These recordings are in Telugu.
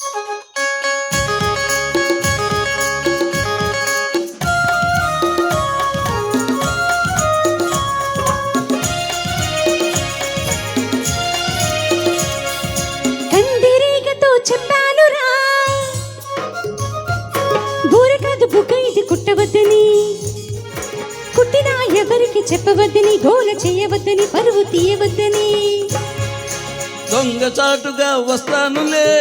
కందిరీగతో చెప్పానురా. ఇది కుట్టినా ఎవరికి చెప్పవద్దని గోల చేయవద్దని పరువు తీయవద్దని. దొంగ చాటుగా వస్తానులే.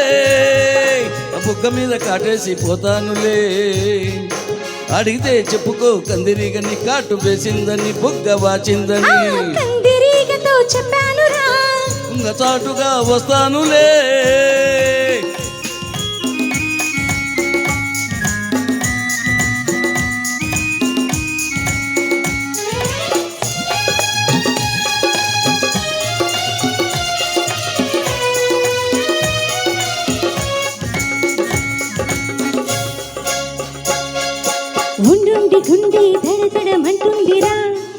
బుగ్గ మీద కాటేసి పోతానులే. అడిగితే చెప్పుకో కందిరిగని కాటు వేసిందని బుగ్గ వాచిందని. చెప్పానురా. వస్తానులే. ఉండుండి గుండె దడదడమంటుందిరా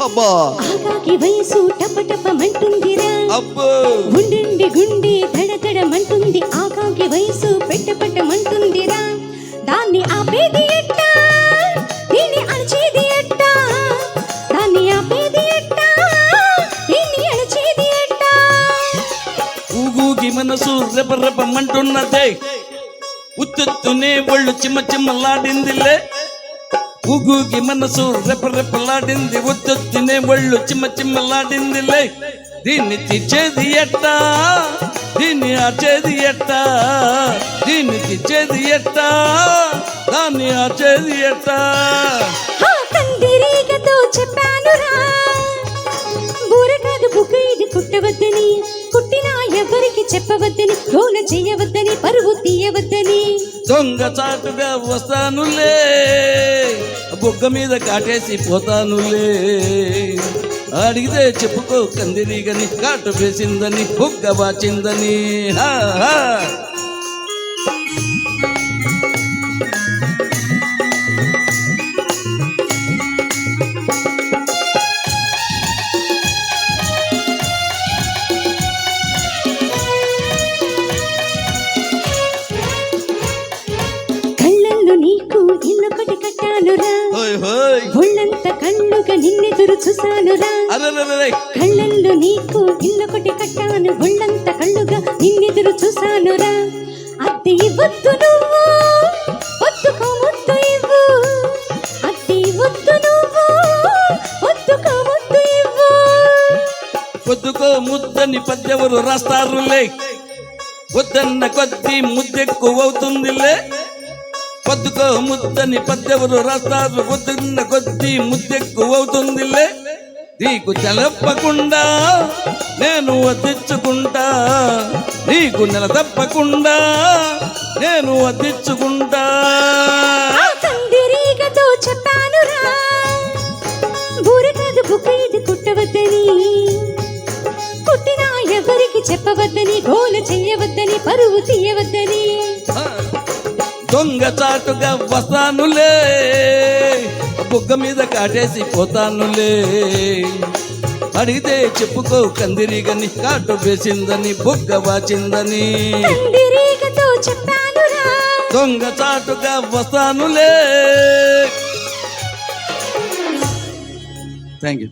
అబ్బా. ఆగాకి వయసు టపటపమంటుందిరా అబ్బో. ఉండుండి గుండె దడదడమంటుంది ఆగాకి వయసు పెట్టపట్టమంటుందిరా దాన్ని ఆపేది ఎట్టా? దీన్ని అణచేది ఎట్టా? దాన్ని ఆపేది ఎట్టా? దీన్ని అణచేది ఎట్టా? ఊగూగి మనసు రెప రెపమంటున్నదే ఉత్తునే ఒళ్ళు చిమ్మ చిమ్మలాడిందిలే. ఊగూగి మనసు రెప రెపలాడింది ఉత్తునే ఒళ్ళు చిమ్మ చిమ్మలాడిందిలే దీన్ని తెచ్చేది ఎట్టా? దీన్ని ఆచేది ఎట్టా? దీన్ని తెచ్చేది ఎట్టా? దాన్ని ఆచేది ఎట్టా? కందిరీగతో చెప్పానురా. బూర కాదు బుగ్గ ఇది కుట్టవద్దని కుట్టినా ఎవరికి చెప్పవద్దని గోల చేయవద్దని పరువు తీయవద్దని. దొంగ చాటుగా వస్తానులే. బుగ్గ మీద కాటేసి పోతానులే. అడిగితే చెప్పుకో కందిరీగని కాటు వేసిందని బుగ్గ వాచిందని. హా, హోయ్ హోయ్. ఒళ్ళంత కళ్ళుగా నిన్నెదురు చూసానురా. కళ్ళల్లో నీకు ఇన్నొకటి కట్టాను. ఒళ్ళంత కళ్ళుగా నిన్నెదురు చూసానురా అద్దె ఇవ్వద్దు నువ్వు. ఒత్తుకో ముద్దు ఇవ్వు. అద్దె ఇవ్వద్దు నువ్వు. ఒత్తుకో ముద్దు ఇవ్వు. పొద్దుకో ముద్దని పద్దెవరు రాస్తారులే? వద్దన్న కొద్ది ముద్దెక్కువ అవుతుందిలే పొద్దుకో ముద్దని పద్దెవరు రాస్తారు? పొద్దున్న కొద్ది ముద్దెక్కువ అవుతుందిలే నీకు తెలపకుండా నేను తెచ్చుకుంటా నీకు నెల తప్పకుండా నేను తెచ్చుకుంటా ఆ కుట్టవద్దని కుట్టినా ఎవరికి చెప్పవద్దని గోలు చెయ్యవద్దని పరువు తీయవద్దని దొంగ చాటుగా వస్తానులే. బుగ్గ మీద కాటేసి పోతానులే. అడిగితే చెప్పుకో కందిరిగని కాటు వేసిందని బుగ్గ వాచిందని. దొంగ చాటుగా వస్తానులే. Thank you